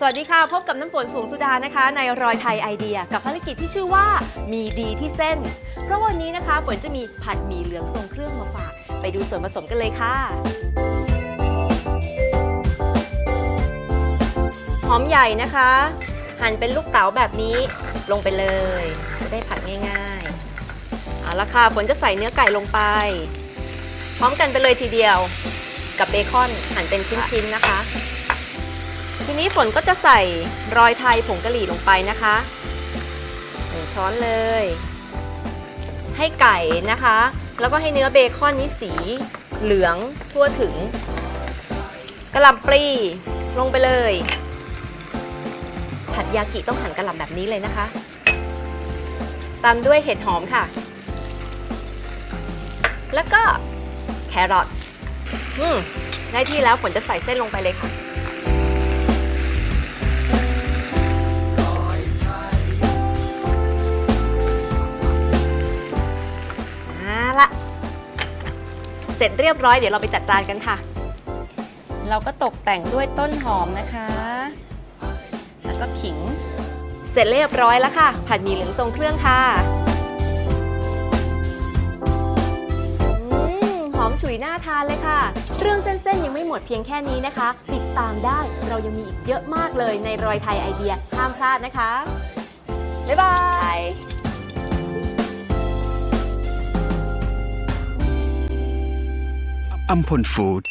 สวัสดีค่ะ พบกับน้ำฝนสูงสุดานะคะ ในรอยไทยไอเดีย กับภารกิจที่ชื่อว่ามีดีที่เส้น เพราะวันนี้นะคะฝนจะมีผัดหมี่เหลืองทรงเครื่องมาฝาก ไปดูส่วนผสมกันเลยค่ะ หอมใหญ่นะคะ หั่นเป็นลูกเต๋าแบบนี้ลงไปเลยจะได้ผัดง่ายๆเอาละค่ะฝนจะใส่เนื้อไก่ลงไป พร้อมกันไปเลยทีเดียว กับเบคอนหั่นเป็นชิ้นๆนะคะ ทีนี้ฝนก็จะใส่รอยไทยผงกะหรี่ลงไปนะคะหนึ่งช้อนเลย ให้ไก่นะคะ แล้วก็ให้เนื้อเบคอนนี้สีเหลืองทั่วถึงกระหล่ำปลีลงไปเลย ผัดยากิต้องหั่นกระหล่ำแบบนี้เลยนะคะ ตามด้วยเห็ดหอมค่ะ แล้วก็แครอทอืมได้ที่แล้วฝนจะใส่เส้นลงไปเลยค่ะ เสร็จเรียบร้อยเดี๋ยวเราไปจัดจานกันค่ะ เราก็ตกแต่งด้วยต้นหอมนะคะ แล้วก็ขิง เสร็จเรียบร้อยแล้วค่ะ ผัดหมี่เหลืองทรงเครื่องค่ะอืมหอมฉุยน่าทานเลยค่ะ เรื่องเส้นๆยังไม่หมดเพียงแค่นี้นะคะ ติดตามได้เรายังมีอีกเยอะมากเลยในรอยไทยไอเดียห้ามพลาดนะคะ บ๊ายบาย อัมพลฟู้ด